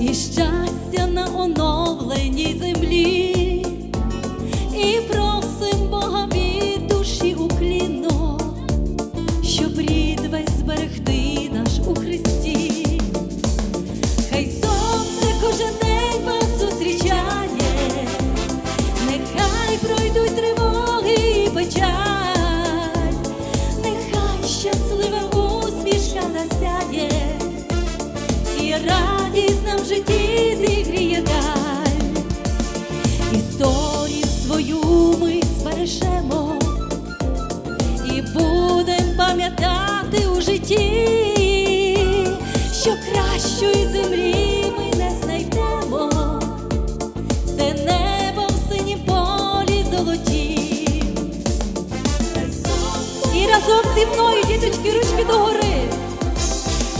і щастя на оновленій землі. житті зігріє даль, історію свою ми збережемо і будем пам'ятати у житті, що кращої землі ми не знайдемо, де небо в синім полі золоті. І разом зі мною, діточки, ручки догори,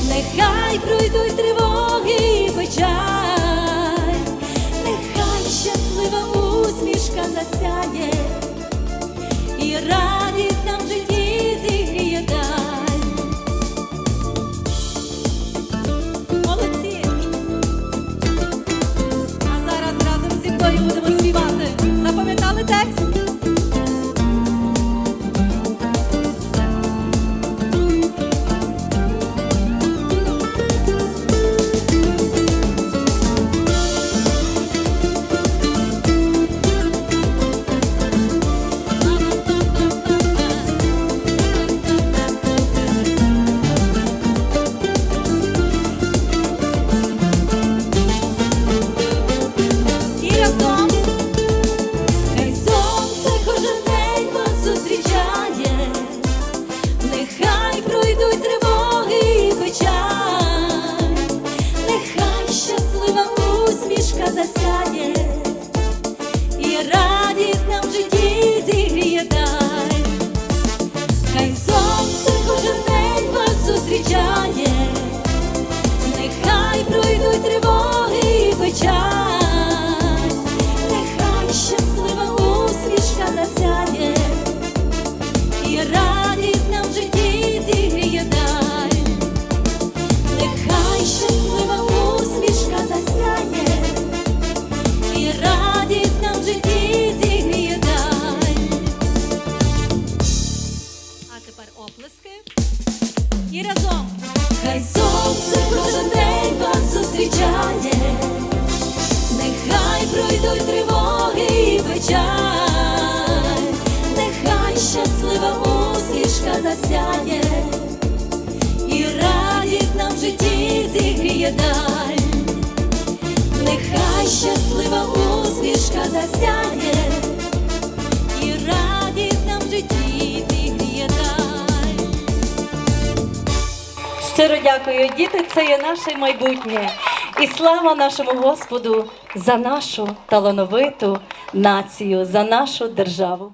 нехай пройдуть тривоги. Даль, нехай щаслива усмішка засяє, і радість нам в житті зігріє даль. Щиро дякую, діти, це є наше майбутнє. І слава нашому Господу за нашу талановиту націю, за нашу державу.